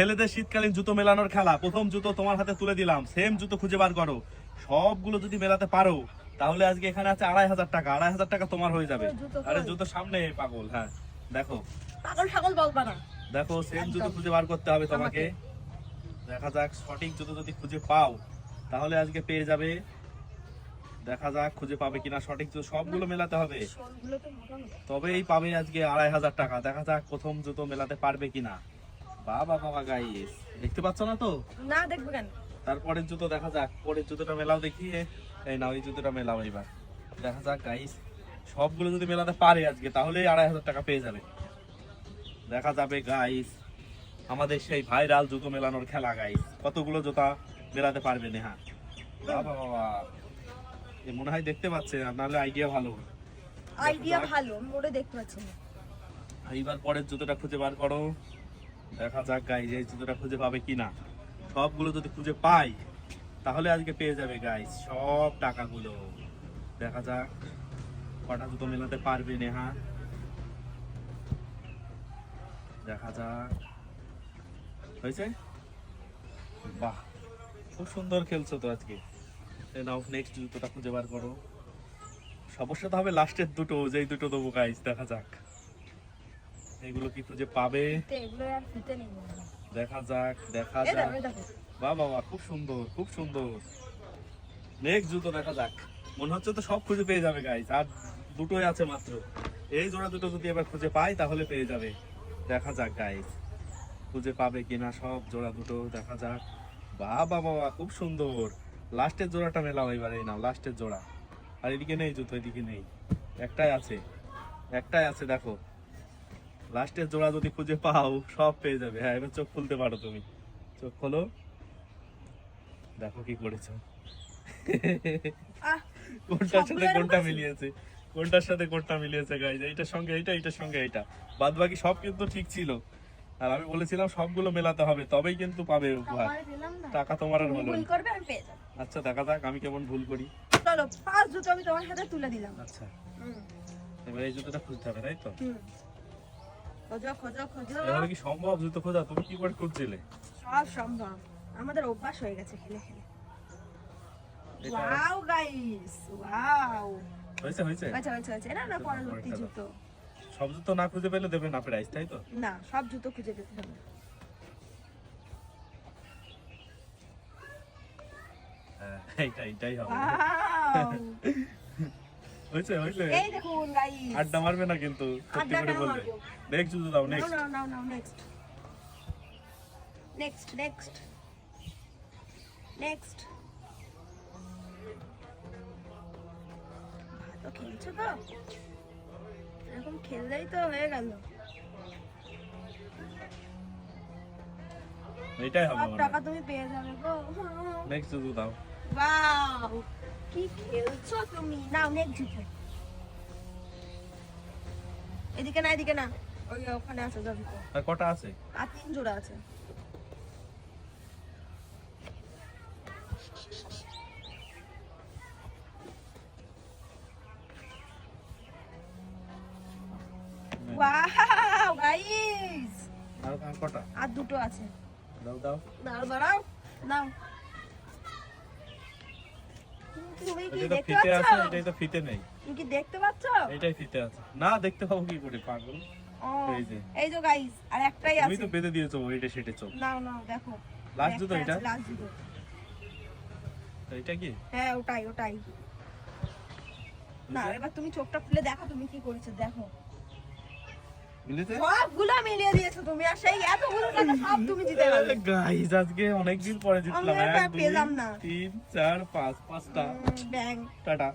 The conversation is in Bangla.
ছেলেদের শীতকালীন জুতো মেলানোর খেলা প্রথম জুতো তোমার হাতে তুলে দিলাম সেম জুতো খুঁজে বার করো। সবগুলো যদি মেলাতে পারো তাহলে আজকে এখানে আছে আড়াই হাজার টাকা আড়াই হাজার টাকা তোমার হয়ে যাবে। আরে জুতো সামনে পাগল হ্যাঁ দেখো। পাগল ছাগল বলবা না। দেখো সেম জুতো খুঁজে বার করতে হবে তোমাকে। দেখা যাক সঠিক জুতো যদি খুঁজে পাও তাহলে আজকে পেয়ে যাবে। দেখা যাক খুঁজে পাবে কিনা সঠিক জুতো সবগুলো মেলাতে হবে। তবেই পাবে আজকে আড়াই হাজার টাকা। দেখা যাক প্রথম জুতো মেলাতে পারবে কিনা। বাবা বাবা গাইস দেখতে পাচ্ছ না তো? না দেখবে কেন? তারপরের জুতো দেখা যাক পরের জুতোটা মেলাও দেখি। এই নাও এই জুতোটা মেলাও এবার। দেখা যাক গাইস সবগুলো যদি মেলাতে পারে আজকে তাহলেই আড়াই হাজার টাকা পেয়ে যাবে। দেখা যাবে গাইস আমাদের সেই ভাইরাল জুতো মেলানোর খেলা গাইস কতগুলো জুতা মেলাতে পারবে নেহা? বাবা বাবা এ মনে হয় দেখতে পাচ্ছে আর নাহলে আইডিয়া ভালো। আইডিয়া ভালো ওটা দেখতে পাচ্ছি না। এইবার পরের জুতোটা খুঁজে বার করো। দেখা যাক গাইজ এই জুতোটা খুঁজে পাবে কিনা। সবগুলো যদি খুঁজে পাই, তাহলে আজকে পেয়ে যাবে গাইজ সব টাকাগুলো। দেখা যাক, কটা জুতো মেলাতে পারবে নেহা। দেখা যাক। হয়েছে? বাহ, খুব সুন্দর খেলছো তো আজকে। নাও নেক্সট জুতোটা খুঁজে বার করো। সমস্যা তো হবে লাস্টের দুটো, যেই দুটো দেবো গাইজ দেখা যাক। এগুলো কি খুঁজে পাবে। দেখা যাক দেখা যাক। এই বাবা খুব সুন্দর খুব সুন্দর। নেক্সট জুতো দেখা যাক। মনে হচ্ছে তো সব খুঁজে পেয়ে যাবে গাইজ আর দুটোই আছে মাত্র। এই জোড়া দুটো যদি এবার খুঁজে পাই তাহলে পেয়ে যাবে। দেখা যাক গাইজ খুঁজে পাবে কিনা সব জোড়া দুটো দেখা যাক। বাহ বাবা খুব সুন্দর। লাস্টের জোড়াটা মেলাও এবার এই নাও লাস্টের জোড়া। আর এদিকে নেই জুতো এদিকে নেই। একটাই আছে। একটাই আছে দেখো। লাস্টের জোড়া যদি খুঁজে পাও সব পেয়ে যাবে। হ্যাঁ এবার চোখ খুলতে পারো তুমি। চোখ খোলো। দেখো কি করেছ। কোনটার সাথে কোনটা মিলিয়েছে? কোনটার সাথে কোনটা মিলিয়েছে গাইজ এইটার সঙ্গে এইটা এইটার সঙ্গে এইটা। বাদ বাকি সব কিন্তু ঠিক ছিল। আর আমি বলেছিলাম সবগুলো মেলাতে হবে তবেই কিন্তু পাবে উপহার। টাকা তোমার আর হলো আচ্ছা দেখা যাক আমি কেমন ভুল করি। চলো ফার্স্ট জুতো আমি তোমার হাতে তুলে দিলাম। আচ্ছা। এবার এই জুতোটা খুঁজতে হবে তাই তো? খোঁজো খোঁজো খোঁজো। এভাবে কি সম্ভব? জুতো খোঁজা তুমি কি করে খুঁজছিলে? সব সম্ভব। আমাদের অভ্যাস হয়ে গেছে খেলে খেলে। ওয়াও গাইস ওয়াও হয়েছে হয়েছে? আচ্ছা আচ্ছা আচ্ছা না না পরবর্তী জুতো। সব জুতো না খুঁজে পেলে দেবে না প্রাইস তাই তো? না সব জুতো খুঁজে পেতে হবে। হ্যাঁ এইটা এইটাই হবে! হয়েছে হয়েছে। এই দেখুন গাইস আড্ডা মারবে না কিন্তু সত্যি করে বলবে। নেক্সট জুতো দাও নেক্সট নাও নাও নাও নেক্সট নেক্সট নেক্সট নেক্সট ভালো খেলছো তো? এরকম খেললেই তো হয়ে গেল। এইটাই হবে টাকা তুমি পেয়ে যাবে গো। নেক্সট জুতো দাও। ওয়াও কি খেলছো তুমি? নাও নেক্সট জুতো। এদিকে না এদিকে না। ওই ওখানে আছে যাও আর কটা আছে? আর তিন জোড়া আছে। ওয়াও গাইস আর আর কটা? আর দুটো আছে। দাও দাও। নাও বাড়াও নাও। তুমি কি দেখতে ফিতে আছে এটাই তো ফিতে নেই। তুমি কি দেখতে পাচ্ছ? এইটাই ফিতে আছে। না দেখতে পাবো কি করে পাগল? এই যে। গাইস আর একটাই তুমি তো বেঁধে দিয়েছ ওইটা সেটে চোখ নাও নাও দেখো। লাস্ট জুতো এটা? লাস্ট জুতো। এটা কি? হ্যাঁ ওটাই ওটাই। না এবার তুমি চোখটা খুলে দেখো তুমি কি করেছ দেখো। সবগুলো মিলিয়ে দিয়েছ তুমি আর সেই এতগুলো টাকা সব তুমি জিতে গেলে। গাইস আজকে অনেকদিন পরে জিতলাম আমি পেলাম না। তিন চার পাঁচ পাঁচটা। ব্যাং টাটা।